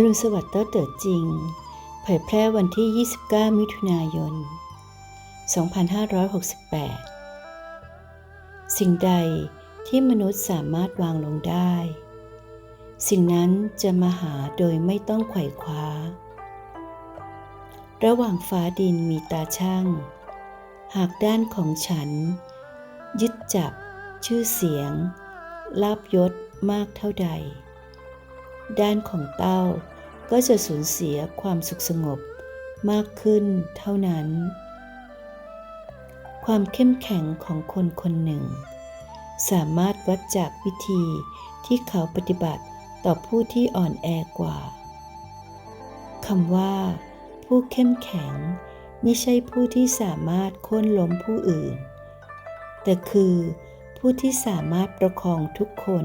รุณสวัสดิ์เต้าเติดจริง เผยแพร่วันที่ 29 มิถุนายน 2568 สิ่งใดที่มนุษย์สามารถวางลงได้ สิ่งนั้นจะมาหาโดยไม่ต้องไขว่คว้า ระหว่างฟ้าดินมีตาช่าง หากด้านของฉัน ยึดจับ ชื่อเสียง ลาบยศมากเท่าใด ด้านของเต้า ก็จะสูญเสียความสุขสงบมากขึ้นเท่านั้น ความเข้มแข็งของคนคนหนึ่ง สามารถวัดจากวิธีที่เขาปฏิบัติต่อผู้ที่อ่อนแอกว่าคำว่า ผู้เข้มแข็งไม่ใช่ผู้ที่สามารถโค่นล้มผู้อื่น แต่คือผู้ที่สามารถประคองทุกคน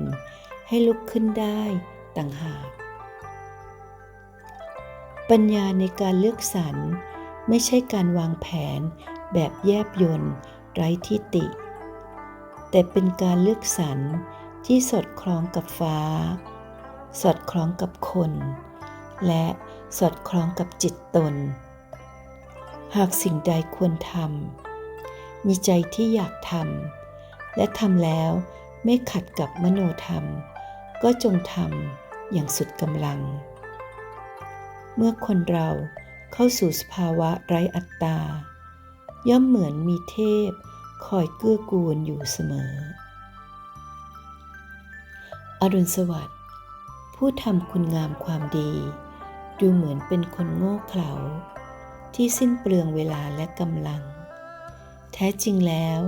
ให้ลุกขึ้นได้ต่างหาก ปัญญาในการเลือกสรร ไม่ใช่การวางแผนแบบแยบยนต์ไร้ทิฏฐิแต่เป็นการเลือกสรรที่สอดคล้องกับฟ้า สอดคล้องกับคน และสอดคล้องกับจิตตน หากสิ่งใดควรทำมีใจที่อยากทำและทำแล้วไม่ขัดกับมโนธรรม ก็จงทำอย่างสุดกำลัง เมื่อคนเราเข้าสู่สภาวะไร้อัตตา ย่อมเหมือนมีเทพคอยเกื้อกูลอยู่เสมอ อรุณสวัสดิ์ผู้ทำคุณงามความดี ดูเหมือนเป็นคนโง่เขลาที่สิ้นเปลืองเวลาและกำลัง แท้จริงแล้ว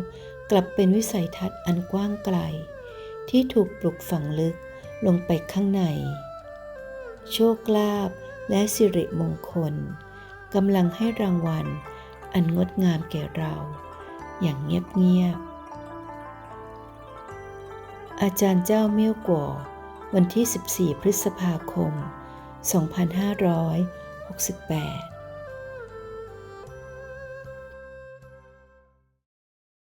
กลับเป็นวิสัยทัศน์อันกว้างไกล ที่ถูกปลุกฝังลึกลงไปข้างใน โชคลาภ และสิริมงคลกำลังให้รางวัล อันงดงามแก่เรา อย่างเงียบๆ อาจารย์เจ้าเมี่ยวกัววันที่ 14 พฤษภาคม 2568